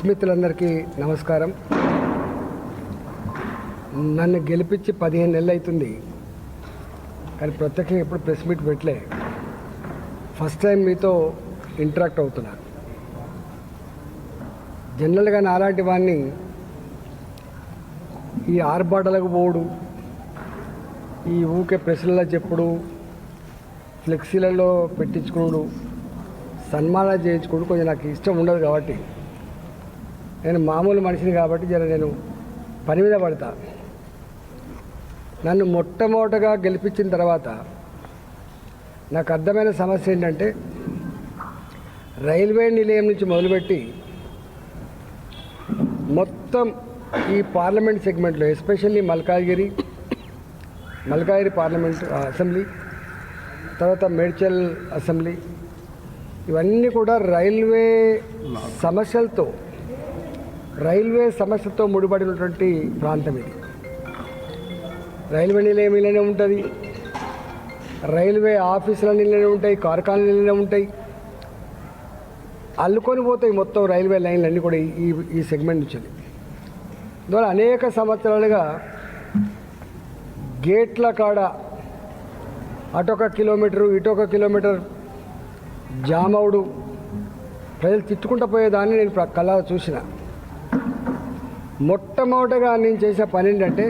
Press మిత్రులందరికీ నమస్కారం. నన్ను గెలిపించి పదిహేను నెలలు అవుతుంది కానీ ప్రత్యక్షంగా ఎప్పుడు ప్రెస్ మీట్ పెట్టలే. ఫస్ట్ టైం మీతో ఇంటరాక్ట్ అవుతున్నా. జనరల్గా నాలాంటి వాడిని ఈ ఆర్భాటలకు పోడు ఈ ఊకే ప్రెస్లలో చెప్పుడు ఫ్లెక్సీలలో పెట్టించుకోడు సన్మానాలు చేయించుకోడు కొంచెం నాకు ఇష్టం ఉండదు కాబట్టి. నేను మామూలు మనిషిని కాబట్టి జర నేను పని మీద పడతా. నన్ను మొట్టమొదటగా గెలిపించిన తర్వాత నాకు అర్థమైన సమస్య ఏంటంటే రైల్వే నిలయం నుంచి మొదలుపెట్టి మొత్తం ఈ పార్లమెంట్ సెగ్మెంట్లో especially Malkajgiri Malkajgiri parliament assembly తర్వాత మేడ్చల్ అసెంబ్లీ ఇవన్నీ కూడా రైల్వే సమస్యలతో రైల్వే సమస్యతో ముడిపడినటువంటి ప్రాంతం ఇది. రైల్వే నిలయం ఇలానే ఉంటుంది. రైల్వే ఆఫీసుల నిలనే ఉంటాయి కార్ఖానాలు నిలనే ఉంటాయి. అల్లుకొని పోతాయి మొత్తం రైల్వే లైన్లు అన్నీ కూడా ఈ ఈ సెగ్మెంట్ నుంచి. ద్వారా అనేక సంవత్సరాలుగా గేట్ల కాడ అటొక కిలోమీటరు ఇటొక కిలోమీటర్ జామ్ అవుడు ప్రజలు తిట్టుకుంటూ పోయేదాన్ని నేను కళ్ళ చూసిన. మొట్టమొదటగా నేను చేసే పని ఏంటంటే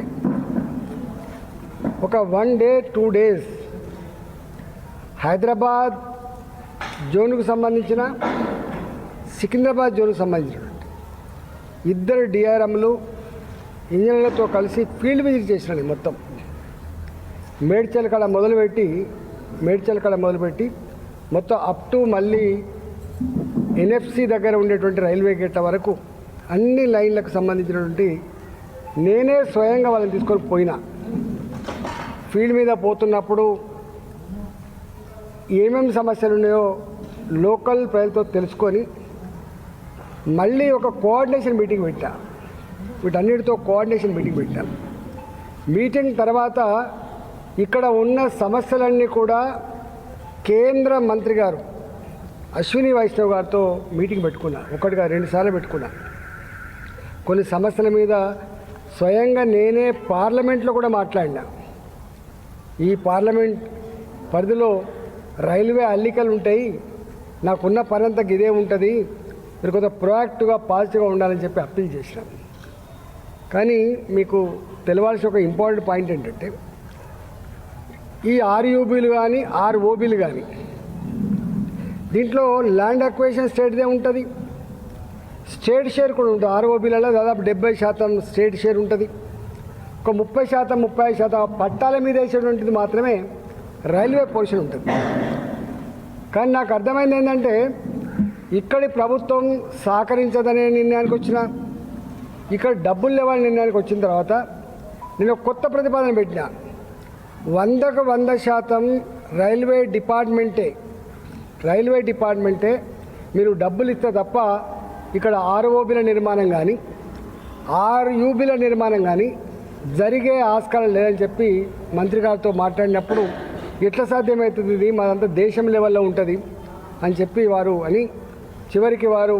ఒక one day two days Hyderabad జోన్కు సంబంధించిన సికింద్రాబాద్ జోన్కు సంబంధించినటువంటి ఇద్దరు డిఆర్ఎంలు ఇంజనీర్లతో కలిసి ఫీల్డ్ విజిట్ చేసినాను మొత్తం. మేడ్చల్ కళ మొదలుపెట్టి మేడ్చల్ కళ మొదలుపెట్టి మొత్తం అప్ టు మళ్ళీ ఎన్ఎఫ్సి దగ్గర ఉండేటువంటి రైల్వే గేట్ల వరకు అన్ని లైన్లకు సంబంధించినటువంటి నేనే స్వయంగా వాళ్ళని తీసుకొని పోయినా. ఫీల్డ్ మీద పోతున్నప్పుడు ఏమేమి సమస్యలు ఉన్నాయో లోకల్ ప్రజలతో తెలుసుకొని మళ్ళీ ఒక కోఆర్డినేషన్ మీటింగ్ పెట్టా. వీటన్నిటితో కోఆర్డినేషన్ మీటింగ్ పెట్టా. మీటింగ్ తర్వాత ఇక్కడ ఉన్న సమస్యలన్నీ కూడా కేంద్ర మంత్రి గారు అశ్విని వైష్ణవ్ గారితో మీటింగ్ పెట్టుకున్నా. ఒకటిగా రెండు సార్లు పెట్టుకున్నా. కొన్ని సమస్యల మీద స్వయంగా నేనే పార్లమెంట్లో కూడా మాట్లాడినా. ఈ పార్లమెంట్ పరిధిలో రైల్వే అల్లికలు ఉంటాయి. నాకున్న పని అంతా ఇదే ఉంటుంది. మీరు కొంత ప్రొయాక్టివ్గా పాజిటివ్గా ఉండాలని చెప్పి అప్పీల్ చేసినాను కానీ మీకు తెలవాల్సిన ఒక ఇంపార్టెంట్ పాయింట్ ఏంటంటే ఈ ఆర్యూబీలు కానీ ఆర్ఓబీలు కానీ దీంట్లో ల్యాండ్ అక్వేషన్ స్టేట్దే ఉంటుంది. స్టేట్ షేర్ కూడా ఉంటుంది. ఆర్ఓబీలలో దాదాపు డెబ్బై శాతం స్టేట్ షేర్ ఉంటుంది. ఒక ముప్పై శాతం ముప్పై ఐదు శాతం పట్టాల మీద వేసేటువంటిది మాత్రమే రైల్వే పోర్షన్ ఉంటుంది. కానీ నాకు అర్థమైంది ఏంటంటే ఇక్కడి ప్రభుత్వం సహకరించదనే నిర్ణయానికి వచ్చిన ఇక్కడ డబ్బులు లేవని నిర్ణయానికి వచ్చిన తర్వాత నేను ఒక కొత్త ప్రతిపాదన పెట్టిన. వందకు వంద శాతం రైల్వే డిపార్ట్మెంటే రైల్వే డిపార్ట్మెంటే మీరు డబ్బులు ఇస్తే తప్ప ఇక్కడ ఆర్ఓబీల నిర్మాణం కానీ ఆర్యూబీల నిర్మాణం కానీ జరిగే ఆస్కారం లేదని చెప్పి మంత్రి గారితో మాట్లాడినప్పుడు ఎట్లా సాధ్యమవుతుంది ఇది? మాదంతా దేశం లెవెల్లో ఉంటుంది అని చెప్పి వారు అని చివరికి వారు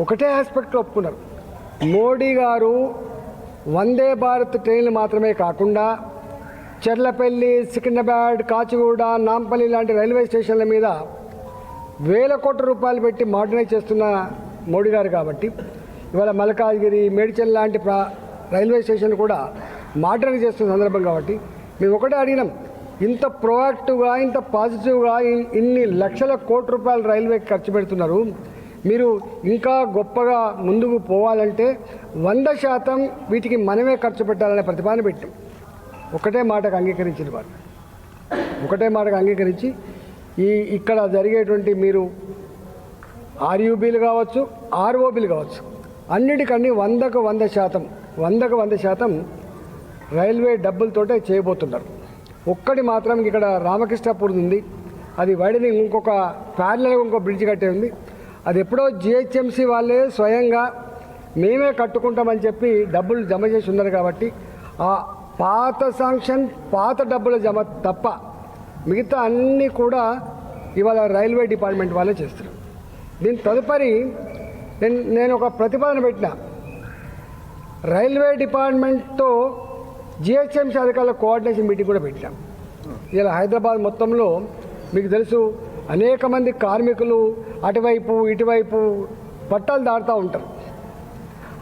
ఒకటే ఆస్పెక్ట్లో ఒప్పుకున్నారు. మోడీ గారు వందే భారత్ ట్రైన్లు మాత్రమే కాకుండా చెర్లపల్లి సికింద్రాబాద్ కాచిగూడ నాంపల్లి లాంటి రైల్వే స్టేషన్ల మీద వేల కోట్ల రూపాయలు పెట్టి మోడర్నైజ్ చేస్తున్న మోడీ గారు కాబట్టి. ఇవాళ మల్కాజ్గిరి మేడ్చల్ లాంటి ప్రా రైల్వే స్టేషన్ కూడా మోడర్నైజ్ చేస్తున్న సందర్భం కాబట్టి మేము ఒకటే అడిగినాం. ఇంత ప్రోయాక్టివ్గా ఇంత పాజిటివ్గా ఇన్ని లక్షల కోట్ల రూపాయలు రైల్వే ఖర్చు పెడుతున్నారు. మీరు ఇంకా గొప్పగా ముందుకు పోవాలంటే వంద శాతం వీటికి మనమే ఖర్చు పెట్టాలనే ప్రతిపాదన పెట్టాం. ఒకటే మాటకు అంగీకరించిన వారు. ఒకటే మాటకు అంగీకరించి ఈ ఇక్కడ జరిగేటువంటి మీరు ఆర్యూబీలు కావచ్చు ఆర్ఓబీలు కావచ్చు. అన్నిటికన్నీ వందకు వంద శాతం వందకు వంద శాతం రైల్వే డబ్బులతోటే చేయబోతున్నారు. ఒక్కటి మాత్రం ఇక్కడ రామకృష్ణపూర్ ఉంది. అది వైడనింగ్ ఇంకొక ప్యారలల్గా ఇంకో బ్రిడ్జ్ కట్టే ఉంది. అది ఎప్పుడో జిహెచ్ఎంసీ వాళ్ళే స్వయంగా మేమే కట్టుకుంటామని చెప్పి డబ్బులు జమ చేసి ఉన్నారు కాబట్టి ఆ పాత శాంక్షన్ పాత డబ్బుల జమ తప్ప మిగతా అన్నీ కూడా ఇవాళ రైల్వే డిపార్ట్మెంట్ వాళ్ళే చేస్తారు దీని తదుపరి నేను నేను ఒక ప్రతిపాదన పెట్టిన. రైల్వే డిపార్ట్మెంట్తో జిహెచ్ఎంసీ అధికారుల కోఆర్డినేషన్ మీటింగ్ కూడా పెట్టాం ఇలా హైదరాబాద్ మొత్తంలో మీకు తెలుసు అనేక మంది కార్మికులు అటువైపు ఇటువైపు పట్టాలు దాడుతూ ఉంటారు.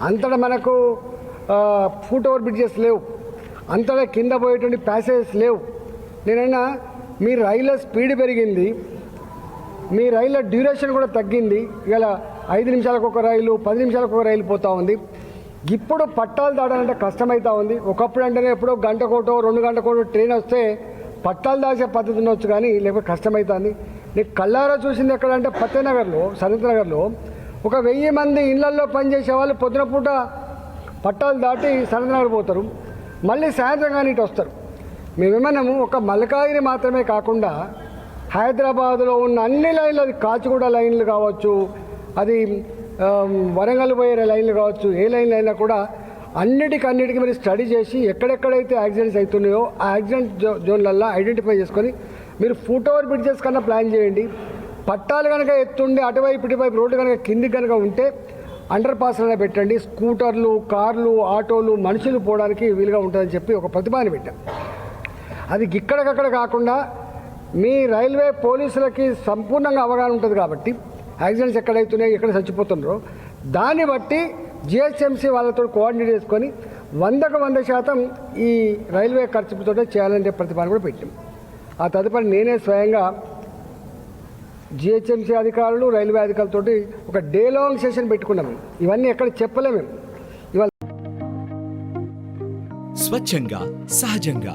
అంతటా మనకు ఫుట్ ఓవర్ బ్రిడ్జెస్ లేవు. అంతటా కింద పోయేటువంటి ప్యాసేజెస్ లేవు. నేనైనా మీ రైళ్ళ స్పీడ్ పెరిగింది. మీ రైళ్ళ డ్యూరేషన్ కూడా తగ్గింది. ఇవాళ ఐదు నిమిషాలకు ఒక రైలు పది నిమిషాలకు ఒక రైలు పోతూ ఉంది. ఇప్పుడు పట్టాలు దాడాలంటే కష్టమవుతా ఉంది. ఒకప్పుడు అంటేనే ఎప్పుడో గంట కోటో రెండు గంట కోటో ట్రైన్ వస్తే పట్టాలు దాచే పద్ధతి ఉండొచ్చు కానీ లేకపోతే కష్టమవుతుంది నీకు కళ్ళారా చూసింది ఎక్కడంటే ఫతేనగర్లో సనత్నగర్లో ఒక వెయ్యి మంది ఇళ్ళల్లో పనిచేసే వాళ్ళు పొద్దున పూట పట్టాలు దాటి సనత్నగర్ పోతారు. మళ్ళీ సాయంత్రం కానీ ఇటు వస్తారు. మేమేమన్నాము ఒక మల్కాగిరి మాత్రమే కాకుండా హైదరాబాద్లో ఉన్న అన్ని లైన్లు అది కాచిగూడ లైన్లు కావచ్చు అది వరంగల్ పోయే లైన్లు కావచ్చు ఏ లైన్లు అయినా కూడా అన్నిటికి అన్నిటికీ మీరు స్టడీ చేసి ఎక్కడెక్కడైతే యాక్సిడెంట్స్ అవుతున్నాయో ఆ యాక్సిడెంట్ జో జోన్లల్లో ఐడెంటిఫై చేసుకొని మీరు ఫుట్ ఓవర్ బ్రిడ్జెస్ కన్నా ప్లాన్ చేయండి. పట్టాలు కనుక ఎత్తుండి అటువైపు ఇటువైపు రోడ్డు కనుక కిందికి కనుక ఉంటే అండర్ పాస్లనే పెట్టండి. స్కూటర్లు కార్లు ఆటోలు మనుషులు పోవడానికి వీలుగా ఉంటుందని చెప్పి ఒక ప్రతిపాదన పెట్టాం. అది ఇక్కడికక్కడ కాకుండా మీ రైల్వే పోలీసులకి సంపూర్ణంగా అవగాహన ఉంటుంది కాబట్టి యాక్సిడెంట్స్ ఎక్కడైతున్నాయి ఎక్కడ చచ్చిపోతున్నారో దాన్ని బట్టి జిహెచ్ఎంసీ వాళ్ళతో కోఆర్డినేట్ చేసుకొని వందకు వంద శాతం ఈ రైల్వే ఖర్చుతో చేయాలనే ప్రతిపాదన కూడా పెట్టాం. ఆ తదుపరి నేనే స్వయంగా జిహెచ్ఎంసీ అధికారులు రైల్వే అధికారులతోటి ఒక డే లాంగ్ సెషన్ పెట్టుకున్నాం. ఇవన్నీ ఎక్కడ చెప్పలేము ఇవాళ స్వచ్ఛంగా సహజంగా